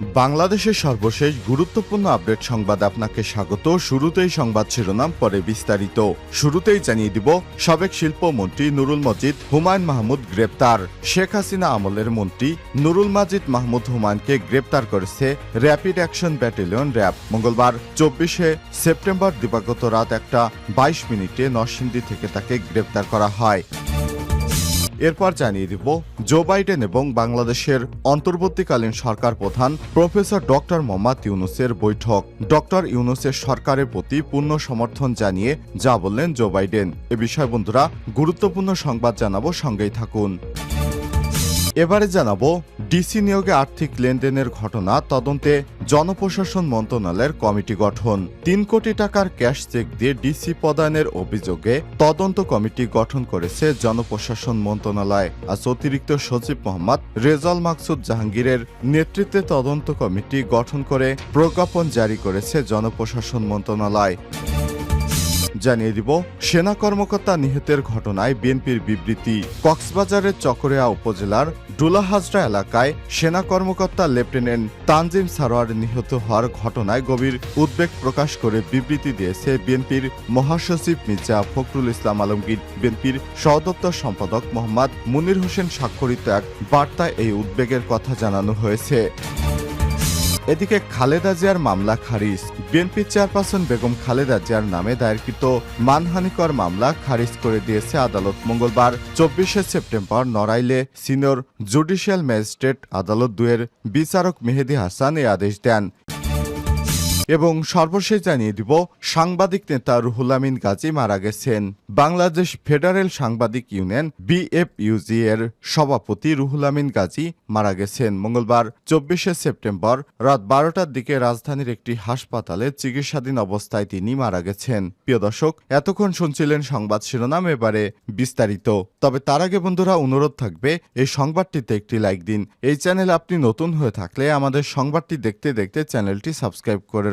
বাংলাদেশের সর্বশেষ গুরুত্বপূর্ণ আপডেট সংবাদ আপনাকে স্বাগত। শুরুতেই সংবাদ শিরোনাম, পরে বিস্তারিত। শুরুতেই জানিয়ে দিব, সাবেক শিল্পমন্ত্রী নুরুল মজিদ, হুমায়ুন মাহমুদ গ্রেপ্তার। শেখ হাসিনা আমলের মন্ত্রী নুরুল মাজিদ মাহমুদ হুমায়ুনকে গ্রেপ্তার করেছে র্যাপিড অ্যাকশন ব্যাটালিয়ন র্যাব। মঙ্গলবার চব্বিশে সেপ্টেম্বর দিবাগত রাত একটা বাইশ মিনিটে নরসিংদী থেকে তাকে গ্রেপ্তার করা হয়। এরপর জানিয়ে দিব, জো বাইডেন এবং বাংলাদেশের অন্তর্বর্তীকালীন সরকার প্রধান প্রফেসর ডক্টর মোহাম্মদ ইউনুসের বৈঠক। ডক্টর ইউনুসের সরকারের প্রতি পূর্ণ সমর্থন জানিয়ে যা বললেন জো বাইডেন। এ বিষয়ে বন্ধুরা, গুরুত্বপূর্ণ সংবাদ জানাব সঙ্গেই থাকুন। এবারে জানাব ডিসি নিয়োগে আর্থিক লেনদেনের ঘটনা তদন্তে জনপ্রশাসন মন্ত্রণালয়ের কমিটি গঠন। তিন কোটি টাকার ক্যাশ চেক দিয়ে ডিসি প্রদানের অভিযোগে তদন্ত কমিটি গঠন করেছে জনপ্রশাসন মন্ত্রণালয়। আজ অতিরিক্ত সচিব মোহাম্মদ রেজাল মাকসুদ জাহাঙ্গীরের নেতৃত্বে তদন্ত কমিটি গঠন করে প্রজ্ঞাপন জারি করেছে জনপ্রশাসন মন্ত্রণালয়। জানিয়ে দিব, সেনা কর্মকর্তা নিহতের ঘটনায় বিএনপির বিবৃতি। কক্সবাজারের চকরিয়া উপজেলার ডুলাহাজরা এলাকায় সেনা কর্মকর্তা লেফটেন্যান্ট তানজিম সারোয়ার নিহত হওয়ার ঘটনায় গভীর উদ্বেগ প্রকাশ করে বিবৃতি দিয়েছে বিএনপির মহাসচিব মির্জা ফখরুল ইসলাম আলমগীর। বিএনপির সহদপ্তর সম্পাদক মোহাম্মদ মুনির হোসেন স্বাক্ষরিত এক বার্তায় এই উদ্বেগের কথা জানানো হয়েছে। এদিকে খালেদা জিয়ার মামলা খারিজ। বিএনপি চেয়ারপারসন বেগম খালেদা জিয়ার নামে দায়েরকৃত মানহানিকর মামলা খারিজ করে দিয়েছে আদালত মঙ্গলবার, চব্বিশে সেপ্টেম্বর নড়াইলে সিনিয়র জুডিশিয়াল ম্যাজিস্ট্রেট আদালত দুয়ের বিচারক মেহেদি হাসান এই আদেশ দেন। এবং সর্বশেষ জানিয়ে দিব, সাংবাদিক নেতা রুহুল আমিন গাজী মারা গেছেন। বাংলাদেশ ফেডারেল সাংবাদিক ইউনিয়ন বিএফইউজি এর সভাপতি রুহুল আমিন গাজী মারা গেছেন। মঙ্গলবার, চব্বিশে সেপ্টেম্বর, রাত বারোটার দিকে রাজধানীর একটি হাসপাতালে চিকিৎসাধীন অবস্থায় তিনি মারা গেছেন। প্রিয় দর্শক, এতক্ষণ শুনছিলেন সংবাদ শিরোনাম, এবারে বিস্তারিত। তবে তার আগে বন্ধুরা, অনুরোধ থাকবে, এই সংবাদটিতে একটি লাইক দিন। এই চ্যানেল আপনি নতুন হয়ে থাকলে আমাদের সংবাদটি দেখতে দেখতে চ্যানেলটি সাবস্ক্রাইব করে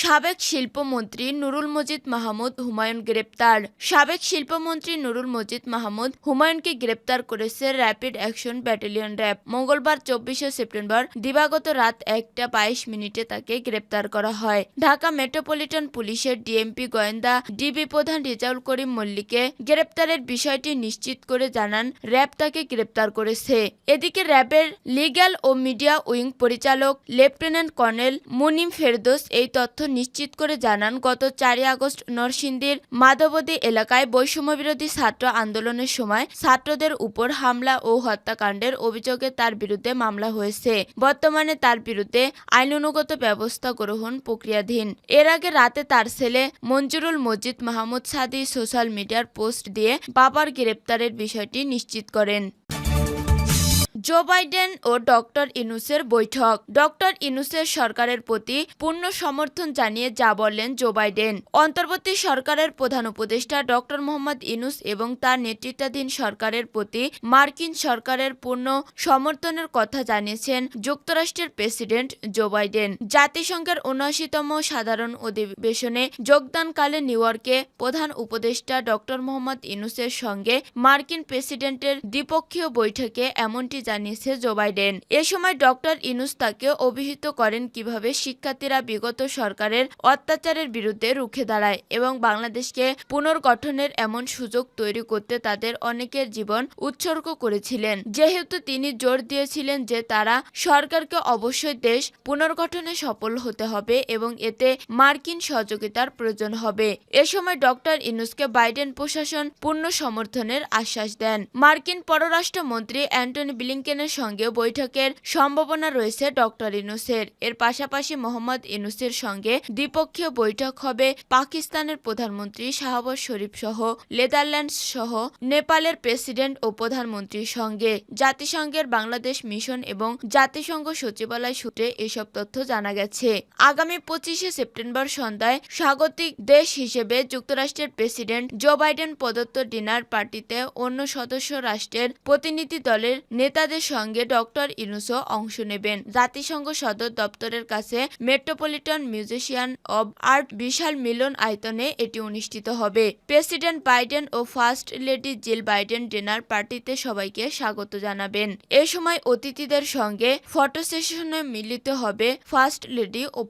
সাবেক শিল্পমন্ত্রী নুরুল মজিদ মাহমুদ হুমায়ুন গ্রেপ্তার। সাবেক শিল্পমন্ত্রী নুরুল মজিদ মাহমুদ হুমায়ুনকে গ্রেপ্তার করেছে র্যাপিড অ্যাকশন ব্যাটালিয়ন র্যাব। মঙ্গলবার চব্বিশে সেপ্টেম্বর দিবাগত রাত একটা বাইশ মিনিটে তাকে গ্রেপ্তার করা হয়। ঢাকা মেট্রোপলিটন পুলিশের ডিএমপি গোয়েন্দা ডিবি প্রধান রেজাউল করিম মল্লিকে গ্রেপ্তারের বিষয়টি নিশ্চিত করে জানান, র্যাব তাকে গ্রেপ্তার করেছে। এদিকে র্যাবের লিগ্যাল ও মিডিয়া উইং পরিচালক লেফটেন্যান্ট কর্নেল মুনিম ফেরদোস এই তথ্য নিশ্চিত করে জানান, গত চারই আগস্ট নরসিংদীর মাধবদী এলাকায় বৈষম্যবিরোধী ছাত্র আন্দোলনের সময় ছাত্রদের উপর হামলা ও হত্যাকাণ্ডের অভিযোগে তার বিরুদ্ধে মামলা হয়েছে। বর্তমানে তার বিরুদ্ধে আইনানুগত ব্যবস্থা গ্রহণ প্রক্রিয়াধীন। এর আগে রাতে তার ছেলে মঞ্জুরুল মজিদ মাহমুদ সাদি সোশ্যাল মিডিয়ার পোস্ট দিয়ে বাবার গ্রেপ্তারের বিষয়টি নিশ্চিত করেন। জো বাইডেন ও ডক্টর ইনুসের বৈঠক। ডক্টর ইনুসের সরকারের প্রতি পূর্ণ সমর্থন জানিয়ে যা বললেন জো বাইডেন। অন্তর্বর্তী সরকারের প্রধান উপদেষ্টা ডক্টর মোহাম্মদ ইনুস এবং তার নেতৃত্বাধীন সরকারের প্রতি মার্কিন সরকারের পূর্ণ সমর্থনের কথা জানিয়েছেন যুক্তরাষ্ট্রের প্রেসিডেন্ট জো বাইডেন। জাতিসংঘের উনআশিতম সাধারণ অধিবেশনে যোগদানকালে নিউ ইয়র্কে প্রধান উপদেষ্টা ডক্টর মোহাম্মদ ইনুসের সঙ্গে মার্কিন প্রেসিডেন্টের দ্বিপক্ষীয় বৈঠকে এমনটি জানিয়েছে জো বাইডেন। এ সময় ডক্টর ইনুস তাকে অভিহিত করেন কীভাবে শিক্ষার্থীরা বিগত সরকারের অত্যাচারের বিরুদ্ধে রুখে দাঁড়ায় এবং বাংলাদেশকে পুনর্গঠনের এমন সুযোগ তৈরি করতে তাদের অনেকের জীবন উৎসর্গ করেছিলেন। যেহেতু তিনি জোর দিয়েছিলেন যে তারা সরকারকে অবশ্যই দেশ পুনর্গঠনে সফল হতে হবে এবং এতে মার্কিন সহযোগিতার প্রয়োজন হবে। এ সময় ডক্টর ইনুসকে বাইডেন প্রশাসন পূর্ণ সমর্থনের আশ্বাস দেন। মার্কিন পররাষ্ট্রমন্ত্রী অ্যান্টনি ব্লিংকেনের সঙ্গে বৈঠকের সম্ভাবনা রয়েছে ডক্টর ইনুসের। এর পাশাপাশি মোহাম্মদ ইনুসের সঙ্গে দ্বিপক্ষীয় বৈঠক হবে পাকিস্তানের প্রধানমন্ত্রী শাহবাজ শরীফ সহ, নেদারল্যান্ডস সহ, নেপালের প্রেসিডেন্ট ও প্রধানমন্ত্রীর সঙ্গে। জাতিসংঘের বাংলাদেশ মিশন এবং জাতিসংঘ সচিবালয় সূত্রে এসব তথ্য জানা গেছে। আগামী পঁচিশে সেপ্টেম্বর সন্ধ্যায় স্বাগতিক দেশ হিসেবে যুক্তরাষ্ট্রের প্রেসিডেন্ট জো বাইডেন প্রদত্ত ডিনার পার্টিতে অন্য সদস্য রাষ্ট্রের প্রতিনিধি দলের নেতাদের তাদের সঙ্গে ডক্টর ইনুসও অংশ নেবেন। জাতিসংঘ সদর দপ্তরের কাছে মেট্রোপলিটন মিউজিশিয়ান অব আর্ট বিশাল মিলন আয়তনে এটি অনুষ্ঠিত হবে। প্রেসিডেন্ট বাইডেন ও first lady Jill Biden dinner পার্টিতে সবাইকে স্বাগত জানাবেন। এ সময় অতিথিদের সঙ্গে ফটো সেশনে মিলিত হবে ফার্স্ট লেডি ও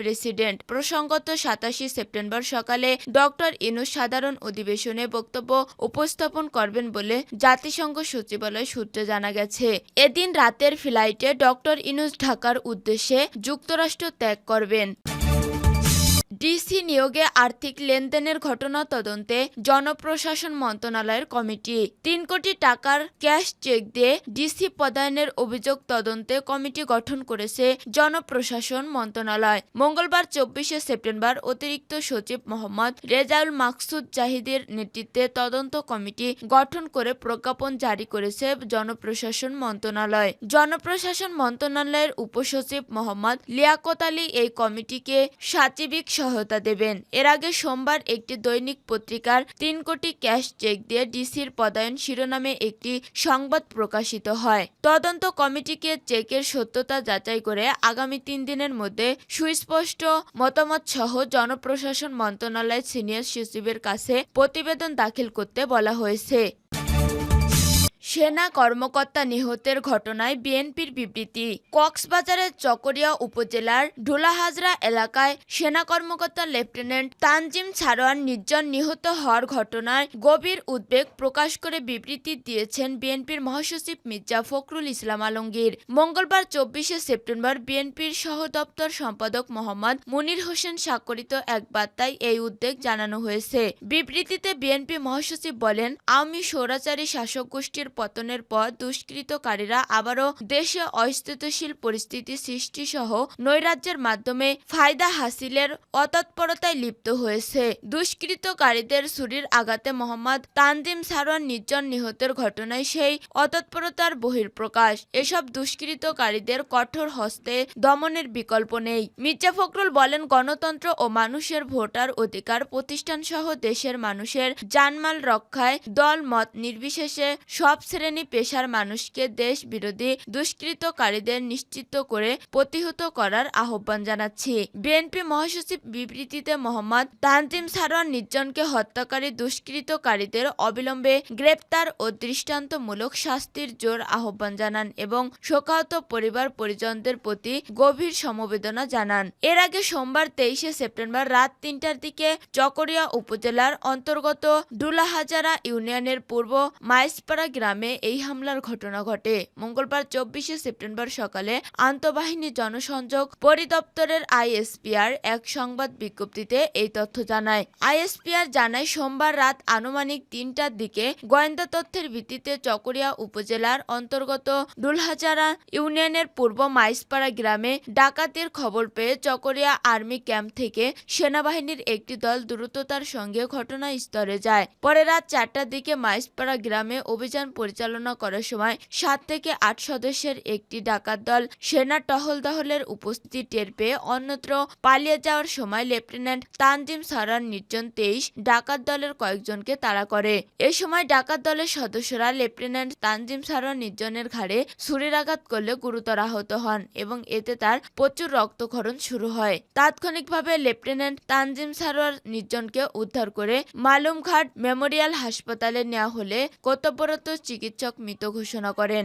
প্রেসিডেন্ট। প্রসঙ্গত সাতাশি সেপ্টেম্বর সকালে ডক্টর ইনুস সাধারণ অধিবেশনে বক্তব্য উপস্থাপন করবেন বলে জাতিসংঘ সচিবালয় সূত্রে জানা গেছে। এদিন রাতের ফ্লাইটে ডক্টর ইনুস ঢাকার উদ্দেশ্যে যুক্তরাষ্ট্র ত্যাগ করবেন। ডিসি নিয়োগে আর্থিক লেনদেনের ঘটনা তদন্তে জনপ্রশাসন মন্ত্রণালয়ের কমিটি। তিন কোটি টাকার ক্যাশ চেক দিয়ে ডিসি পদায়নের অভিযোগ তদন্তে কমিটি গঠন করেছে জনপ্রশাসন মন্ত্রণালয়। মঙ্গলবার চব্বিশে সেপ্টেম্বর অতিরিক্ত সচিব মোহাম্মদ রেজাউল মাকসুদ জাহিদের নেতৃত্বে তদন্ত কমিটি গঠন করে প্রজ্ঞাপন জারি করেছে জনপ্রশাসন মন্ত্রণালয়। জনপ্রশাসন মন্ত্রণালয়ের উপসচিব মোহাম্মদ লিয়াকত আলী এই কমিটিকে সাচিবিক সহায়তা দেবেন। এর আগে সোমবার একটি দৈনিক পত্রিকার তিন কোটি ক্যাশ চেক দিয়ে ডিসির পদায়ন শিরোনামে একটি সংবাদ প্রকাশিত হয়। তদন্ত কমিটিকে চেকের সত্যতা যাচাই করে আগামী তিন দিনের মধ্যে সুস্পষ্ট মতামত সহ জনপ্রশাসন মন্ত্রণালয়ের সিনিয়র সচিবের কাছে প্রতিবেদন দাখিল করতে বলা হয়েছে। সেনা কর্মকর্তা নিহতের ঘটনায় বিএনপির বিবৃতি। কক্সবাজারের চকরিয়া উপজেলার ঢোলাহাজরা এলাকায় সেনা কর্মকর্তা লেফটেন্যান্ট তানজিম ছাড়োয়ান নির্জন নিহত হওয়ার ঘটনায় গভীর উদ্বেগ প্রকাশ করে বিবৃতি দিয়েছেন বিএনপির মহাসচিব মির্জা ফখরুল ইসলাম আলমগীর। মঙ্গলবার চব্বিশে সেপ্টেম্বর বিএনপির সহ দপ্তর সম্পাদক মোহাম্মদ মুনির হোসেন স্বাক্ষরিত এক বার্তায় এই উদ্বেগ জানানো হয়েছে। বিবৃতিতে বিএনপি মহাসচিব বলেন, আওয়ামী স্বৈরাচারী শাসক গোষ্ঠীর পতনের পর দুষ্কৃতকারীরা আবারও দেশে অস্থিতিশীল পরিস্থিতি সৃষ্টি সহ নৈরাজ্যের মাধ্যমে ফায়দা হাসিলের অতৎপরতায় লিপ্ত হয়েছে। দুষ্কৃতকারীদের ছুরির আঘাতে মোহাম্মদ তানজিম সারোয়ার নির্জন নিহতের ঘটনায় সেই অতৎপরতার বহির্প্রকাশ এসব দুষ্কৃতকারীদের কঠোর হস্তে দমনের বিকল্প নেই। মির্জা ফখরুল বলেন, গণতন্ত্র ও মানুষের ভোটার অধিকার প্রতিষ্ঠান সহ দেশের মানুষের জানমাল রক্ষায় দল মত নির্বিশেষে সব শ্রেণি পেশার মানুষকে দেশ বিরোধী দুষ্কৃতকারীদের নিশ্চিত করে প্রতিহত করার আহ্বান জানাচ্ছি। বিএনপি মহাসচিব বিবৃতিতে মোহাম্মদ তানজিম সারোয়ার নির্জনকে হত্যাকারী দুষ্কৃতকারীদের অবিলম্বে গ্রেপ্তার ও দৃষ্টান্তমূলক শাস্তির জোর আহ্বান জানান এবং শোকাহত পরিবার পরিজনদের প্রতি গভীর সমবেদনা জানান। এর আগে সোমবার তেইশে সেপ্টেম্বর রাত তিনটার দিকে চকরিয়া উপজেলার অন্তর্গত ডুলাহাজারা ইউনিয়নের পূর্ব মাইসপাড়া গ্রামে এই হামলার ঘটনা ঘটে। মঙ্গলবার চব্বিশে সেপ্টেম্বর সকালে আন্তঃবাহিনী জনসংযোগ পরিদপ্তরের আইএসপিআর এক সংবাদ বিজ্ঞপ্তিতে এই তথ্য জানায়। আইএসপিআর জানায়, সোমবার রাত আনুমানিক তিনটার দিকে গোয়েন্দা তথ্যের ভিত্তিতে চকরিয়া উপজেলার অন্তর্গত ডুলহাজারা ইউনিয়নের পূর্ব মাইসপাড়া গ্রামে ডাকাতির খবর পেয়ে চকরিয়া আর্মি ক্যাম্প থেকে সেনাবাহিনীর একটি দল দ্রুততার সঙ্গে ঘটনাস্থলে যায়। পরে রাত চারটার দিকে মাইসপাড়া গ্রামে অভিযান পরিচালনা করার সময় সাত থেকে আট সদস্যের একটি ডাকাত দল সেনা টহল দহলের উপস্থিতি টের পেয়ে অন্যত্র পালিয়ে যাওয়ার সময় লেফটেন্যান্ট তানজিম সারার নির্জন তেইশ ডাকাত দলের কয়েকজনকে তাড়া করে। এ সময় ডাকাত দলের সদস্যরা লেফটেন্যান্ট তানজিম সারার নির্জনের ঘাড়ে ছুরির আঘাত করলে গুরুতর আহত হন এবং এতে তার প্রচুর রক্তক্ষরণ শুরু হয়। তাৎক্ষণিকভাবে লেফটেন্যান্ট তানজিম সারোয়ার নির্জনকে উদ্ধার করে মালুমঘাট মেমোরিয়াল হাসপাতালে নেওয়া হলে কর্তব্যরত চিকিৎসক মৃত ঘোষণা করেন।